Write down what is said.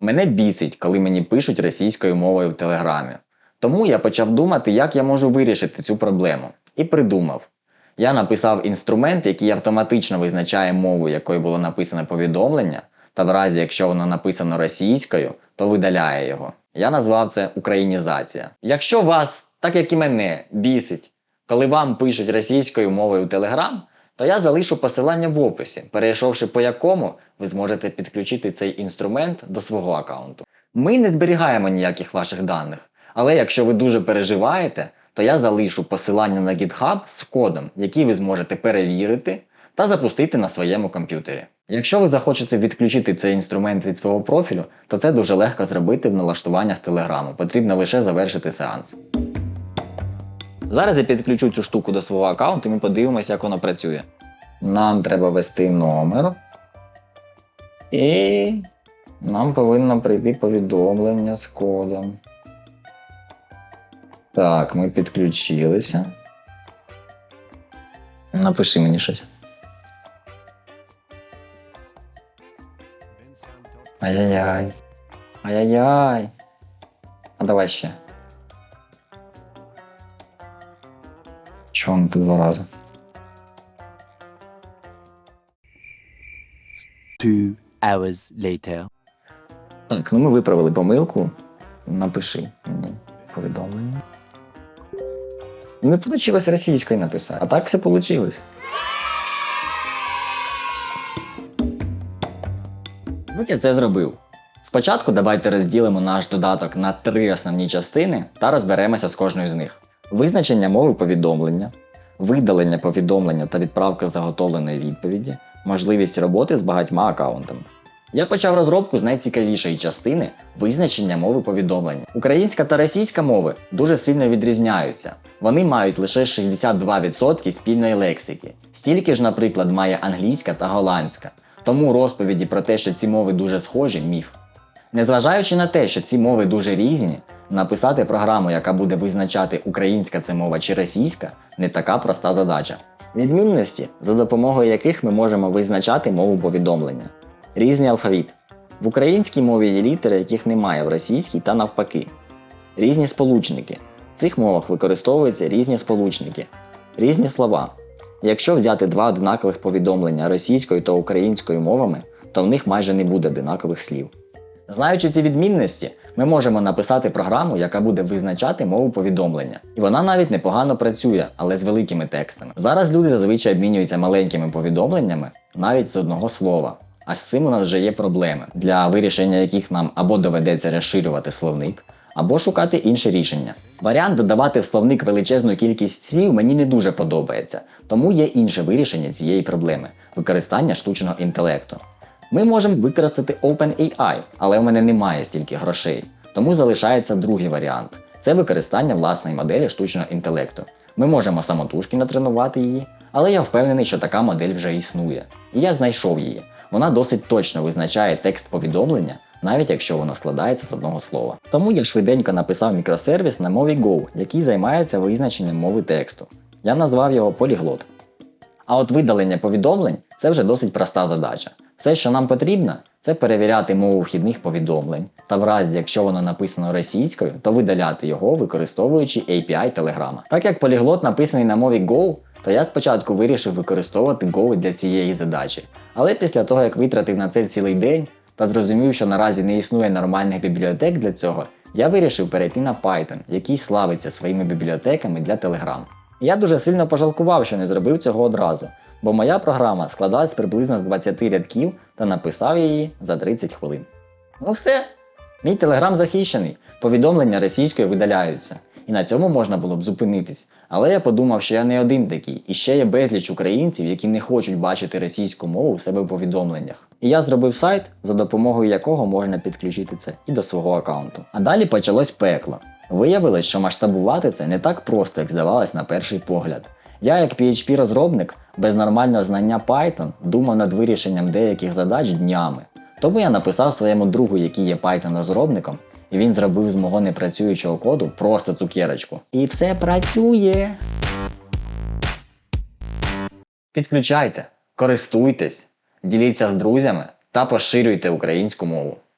Мене бісить, коли мені пишуть російською мовою в телеграмі. Тому я почав думати, як я можу вирішити цю проблему. І придумав. Я написав інструмент, який автоматично визначає мову, якою було написане повідомлення, та в разі, якщо воно написано російською, то видаляє його. Я назвав це українізація. Якщо вас, так як і мене, бісить, коли вам пишуть російською мовою в Телеграм, то я залишу посилання в описі, перейшовши по якому ви зможете підключити цей інструмент до свого аккаунту. Ми не зберігаємо ніяких ваших даних, але якщо ви дуже переживаєте, то я залишу посилання на GitHub з кодом, який ви зможете перевірити та запустити на своєму комп'ютері. Якщо ви захочете відключити цей інструмент від свого профілю, то це дуже легко зробити в налаштуваннях Телеграму. Потрібно лише завершити сеанс. Зараз я підключу цю штуку до свого аккаунту і ми подивимося, як воно працює. Нам треба ввести номер. І нам повинно прийти повідомлення з кодом. Так, ми підключилися. Напиши мені щось. Ай-яй-яй. Ай-яй-яй. А давай ще. По два рази? Two hours later. Так, ну ми виправили помилку. Напиши мені повідомлення. Не вийшло російською написати, а так все вийшло. Як я це зробив? Спочатку давайте розділимо наш додаток на три основні частини та розберемося з кожною з них. Визначення мови повідомлення, видалення повідомлення та відправка заготовленої відповіді, можливість роботи з багатьма аккаунтами. Я почав розробку з найцікавішої частини визначення мови повідомлення. Українська та російська мови дуже сильно відрізняються. Вони мають лише 62% спільної лексики. Стільки ж, наприклад, має англійська та голландська. Тому розповіді про те, що ці мови дуже схожі, міф. Незважаючи на те, що ці мови дуже різні, написати програму, яка буде визначати, українська це мова чи російська, не така проста задача. Відмінності, за допомогою яких ми можемо визначати мову повідомлення. Різний алфавіт. В українській мові є літери, яких немає в російській та навпаки. Різні сполучники. В цих мовах використовуються різні сполучники, різні слова. Якщо взяти два однакових повідомлення російською та українською мовами, то в них майже не буде однакових слів. Знаючи ці відмінності, ми можемо написати програму, яка буде визначати мову повідомлення. І вона навіть непогано працює, але з великими текстами. Зараз люди зазвичай обмінюються маленькими повідомленнями навіть з одного слова. А з цим у нас вже є проблеми, для вирішення яких нам або доведеться розширювати словник, або шукати інше рішення. Варіант додавати в словник величезну кількість слів мені не дуже подобається, тому є інше вирішення цієї проблеми використання штучного інтелекту. Ми можемо використати OpenAI, але в мене немає стільки грошей. Тому залишається другий варіант це використання власної моделі штучного інтелекту. Ми можемо самотужки натренувати її, але я впевнений, що така модель вже існує. І я знайшов її. Вона досить точно визначає текст повідомлення, навіть якщо воно складається з одного слова. Тому я швиденько написав мікросервіс на мові Go, який займається визначенням мови тексту. Я назвав його поліглот. А от видалення повідомлень це вже досить проста задача. Все, що нам потрібно, це перевіряти мову вхідних повідомлень, та в разі, якщо воно написано російською, то видаляти його, використовуючи API Telegram. Так як поліглот написаний на мові Go, то я спочатку вирішив використовувати Go для цієї задачі. Але після того, як витратив на це цілий день та зрозумів, що наразі не існує нормальних бібліотек для цього, я вирішив перейти на Python, який славиться своїми бібліотеками для Telegram. Я дуже сильно пожалкував, що не зробив цього одразу, бо моя програма складалась приблизно з 20 рядків та написав її за 30 хвилин. Ну все, мій телеграм захищений, повідомлення російською видаляються. І на цьому можна було б зупинитись. Але я подумав, що я не один такий, і ще є безліч українців, які не хочуть бачити російську мову у себе в повідомленнях. І я зробив сайт, за допомогою якого можна підключити це і до свого аккаунту. А далі почалось пекло. Виявилось, що масштабувати це не так просто, як здавалось на перший погляд. Я, як PHP-розробник, без нормального знання Python, думав над вирішенням деяких задач днями. Тому я написав своєму другу, який є Python-розробником, і він зробив з мого непрацюючого коду просто цукерочку. І все працює. Підключайте, користуйтесь, діліться з друзями та поширюйте українську мову.